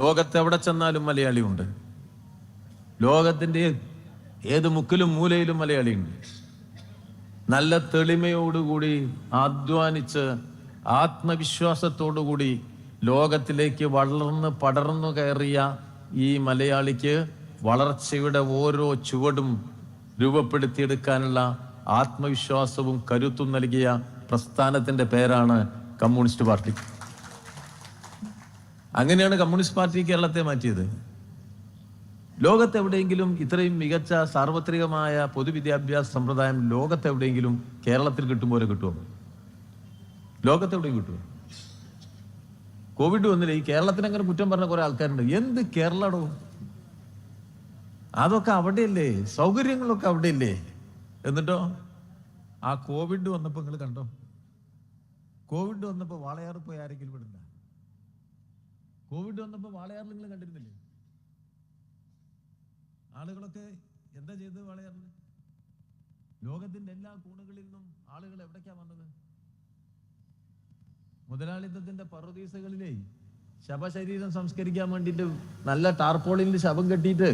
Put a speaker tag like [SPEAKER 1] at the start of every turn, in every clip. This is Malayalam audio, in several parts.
[SPEAKER 1] ലോകത്ത് എവിടെ ചെന്നാലും മലയാളിയുണ്ട്. ലോകത്തിന്റെ ഏത് മുക്കിലും മൂലയിലും മലയാളിയുണ്ട്. നല്ല തെളിമയോടുകൂടി അധ്വാനിച്ച് ആത്മവിശ്വാസത്തോടുകൂടി ലോകത്തിലേക്ക് വളർന്ന് പടർന്നു കയറിയ ഈ മലയാളിക്ക് വളർച്ചയുടെ ഓരോ ചുവടും രൂപപ്പെടുത്തിയെടുക്കാനുള്ള ആത്മവിശ്വാസവും കരുത്തും നൽകിയ പ്രസ്ഥാനത്തിന്റെ പേരാണ് കമ്മ്യൂണിസ്റ്റ് പാർട്ടി. അങ്ങനെയാണ് കമ്മ്യൂണിസ്റ്റ് പാർട്ടി കേരളത്തെ മാറ്റിയത്. ലോകത്തെവിടെയെങ്കിലും ഇത്രയും മികച്ച സാർവത്രികമായ പൊതുവിദ്യാഭ്യാസ സമ്പ്രദായം ലോകത്തെവിടെയെങ്കിലും കേരളത്തിൽ കിട്ടും പോലെ കിട്ടുമോ ലോകത്തെവിടെയും കിട്ടുമോ കോവിഡ് വന്നില്ല ഈ കേരളത്തിന് അങ്ങനെ കുറ്റം പറഞ്ഞ കുറെ ആൾക്കാരുണ്ട്. എന്ത് കേരളടോ? അതൊക്കെ അവിടെയല്ലേ? സൗകര്യങ്ങളൊക്കെ അവിടെയല്ലേ? എന്നിട്ടോ? ആ കോവിഡ് വന്നപ്പോൾ നിങ്ങൾ കണ്ടോ? കോവിഡ് വന്നപ്പോൾ വാളയാർ പോയി ആരെങ്കിലും വിടണ്ട. കോവിഡ് വന്നപ്പോൾ വാളയാറിൽ നിങ്ങൾ കണ്ടിരുന്നില്ലേ? ആളുകളൊക്കെ എന്താ ചെയ്തത് വാളയാറിൽ? ലോകത്തിന്റെ എല്ലാ കോണുകളിൽ നിന്നും ആളുകൾ എവിടേക്കാ വന്നത്? മുതലാളിത്തത്തിന്റെ പർവതീസകളിലേ ശവശരീരം സംസ്കരിക്കാൻ വേണ്ടിയിട്ട് നല്ല ടാർപോളിൽ ശവം കെട്ടിയിട്ട്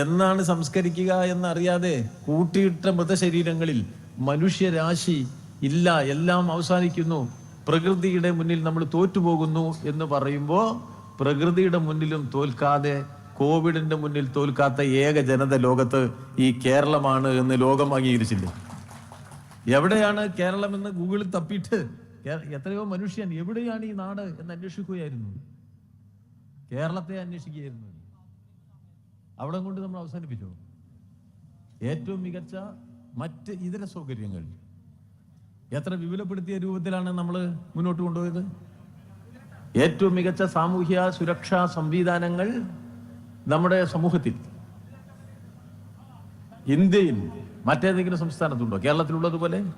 [SPEAKER 1] എന്നാണ് സംസ്കരിക്കുക എന്നറിയാതെ കൂട്ടിയിട്ട മൃതശരീരങ്ങളിൽ മനുഷ്യരാശി ഇല്ല എല്ലാം അവസാനിക്കുന്നു. പ്രകൃതിയുടെ മുന്നിൽ നമ്മൾ തോറ്റുപോകുന്നു എന്ന് പറയുമ്പോൾ പ്രകൃതിയുടെ മുന്നിലും തോൽക്കാതെ കോവിഡിന്റെ മുന്നിൽ തോൽക്കാത്ത ഏക ജനത ലോകത്ത് ഈ കേരളമാണ് എന്ന് ലോകം അംഗീകരിച്ചില്ലേ. എവിടെയാണ് കേരളം എന്ന് ഗൂഗിളിൽ തപ്പിയിട്ട്? എത്രയോ മനുഷ്യൻ എവിടെയാണ് ഈ നാട് എന്ന് അന്വേഷിക്കുകയായിരുന്നു. കേരളത്തെ അന്വേഷിക്കുകയായിരുന്നു. അവിടെ കൊണ്ട് നമ്മൾ അവസാനിപ്പിച്ചു? ഏറ്റവും മികച്ച മറ്റ് ഇതര സൗകര്യങ്ങൾ. എത്ര വിപുലപ്പെടുത്തിയ രൂപത്തിലാണ് നമ്മൾ മുന്നോട്ട് കൊണ്ടുപോയത്? ഏറ്റവും മികച്ച സാമൂഹ്യ സുരക്ഷാ സംവിധാനങ്ങൾ നമ്മുടെ സമൂഹത്തിൽ. ഇന്ത്യയിൽ മറ്റേതെങ്കിലും സംസ്ഥാനത്തുണ്ടോ? കേരളത്തിലുള്ളതുപോലെ?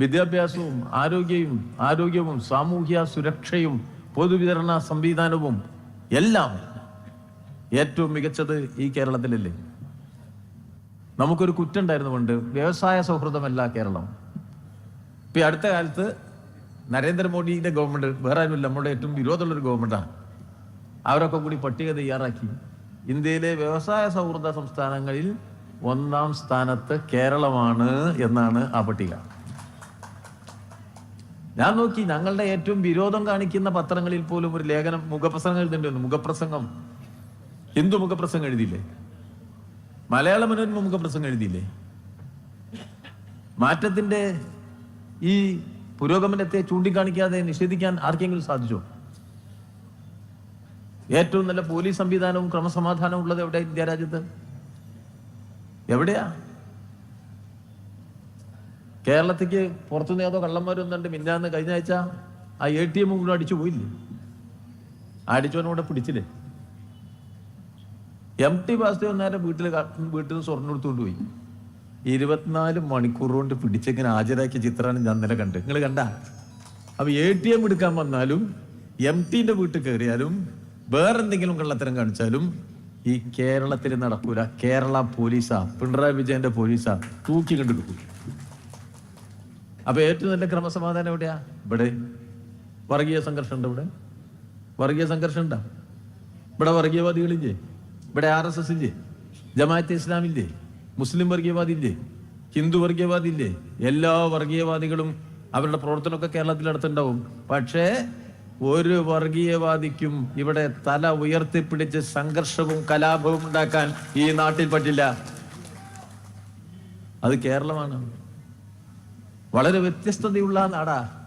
[SPEAKER 1] വിദ്യാഭ്യാസവും ആരോഗ്യവും ആരോഗ്യവും സാമൂഹ്യ സുരക്ഷയും പൊതുവിതരണ സംവിധാനവും എല്ലാം ഏറ്റവും മികച്ചത് ഈ കേരളത്തിലല്ലേ? നമുക്കൊരു കുറ്റുണ്ടായിരുന്നു കൊണ്ട് വ്യവസായ സൗഹൃദമല്ല കേരളം. ഇപ്പൊ അടുത്ത കാലത്ത് നരേന്ദ്രമോദിയുടെ ഗവൺമെന്റ് വേറെ ആരുമില്ല നമ്മുടെ ഏറ്റവും വിരോധമുള്ളൊരു ഗവൺമെന്റാണ് അവരൊക്കെ കൂടി പട്ടിക തയ്യാറാക്കി. ഇന്ത്യയിലെ വ്യവസായ സൗഹൃദ സംസ്ഥാനങ്ങളിൽ ഒന്നാം സ്ഥാനത്ത് കേരളമാണ് എന്നാണ് ആ പട്ടിക. ഞാൻ നോക്കി ഞങ്ങളുടെ ഏറ്റവും വിരോധം കാണിക്കുന്ന പത്രങ്ങളിൽ പോലും ഒരു ലേഖനം മുഖപ്രസംഗം എഴുതേണ്ടി മുഖപ്രസംഗം. ഹിന്ദു മുഖപ്രസംഗം എഴുതിയില്ലേ? മലയാള മനോരമ മുഖപ്രസംഗം എഴുതിയില്ലേ? മാറ്റത്തിന്റെ ഈ പുരോഗമനത്തെ ചൂണ്ടിക്കാണിക്കാതെ നിഷേധിക്കാൻ ആർക്കെങ്കിലും സാധിച്ചോ? ഏറ്റവും നല്ല പോലീസ് സംവിധാനവും ക്രമസമാധാനവും ഉള്ളത് എവിടെ ഇന്ത്യ രാജ്യത്ത്? എവിടെയാ? കേരളത്തിക്ക് പുറത്തുനിന്ന് ഏതോ കള്ളന്മാരൊന്നുണ്ട് മിന്നാന്ന് കഴിഞ്ഞ ആഴ്ച ആ എ ടി എം കൂടെ അടിച്ചു പോയില്ലേ? അടിച്ചവനോടെ പിടിച്ചില്ലേ? എം ടി വാസുദേവൻ നേരെ വീട്ടിൽ വീട്ടിൽ നിന്ന് സ്വർണം എടുത്തുകൊണ്ട് പോയി. ഇരുപത്തിനാല് മണിക്കൂർ കൊണ്ട് പിടിച്ചിങ്ങനെ ഹാജരാക്കിയ ചിത്രമാണ് ഞാൻ ഇന്നലെ കണ്ടത്. നിങ്ങൾ കണ്ട? അപ്പൊ എ ടി എം എടുക്കാൻ വന്നാലും എം ടിന്റെ വീട്ടിൽ കയറിയാലും വേറെന്തെങ്കിലും കള്ളത്തരം കാണിച്ചാലും ഈ കേരളത്തിൽ നടക്കൂല. കേരള പോലീസാ പിണറായി വിജയന്റെ പോലീസാ തൂക്കി കണ്ടെടുക്കും അപ്പൊ ഏറ്റവും നല്ല ക്രമസമാധാനം എവിടെയാ? ഇവിടെ. വർഗീയ സംഘർഷം ഉണ്ട് ഇവിടെ? വർഗീയ സംഘർഷം ഉണ്ടാ? ഇവിടെ വർഗീയവാദികളില്ലേ? ഇവിടെ ആർ എസ് എസ് ഇല്ലേ ജമാഅത്തെ ഇസ്ലാമില്ലേ? മുസ്ലിം വർഗീയവാദി ഇല്ലേ ഹിന്ദു വർഗീയവാദി ഇല്ലേ എല്ലാ വർഗീയവാദികളും അവരുടെ പ്രവർത്തനമൊക്കെ കേരളത്തിൽ അടുത്തുണ്ടാവും പക്ഷേ ഒരു വർഗീയവാദിക്കും ഇവിടെ തല ഉയർത്തിപ്പിടിച്ച് സംഘർഷവും കലാപവും ഉണ്ടാക്കാൻ ഈ നാട്ടിൽ പറ്റില്ല. അത് കേരളമാണ്. വളരെ വ്യത്യസ്തതയുള്ള നാടാ.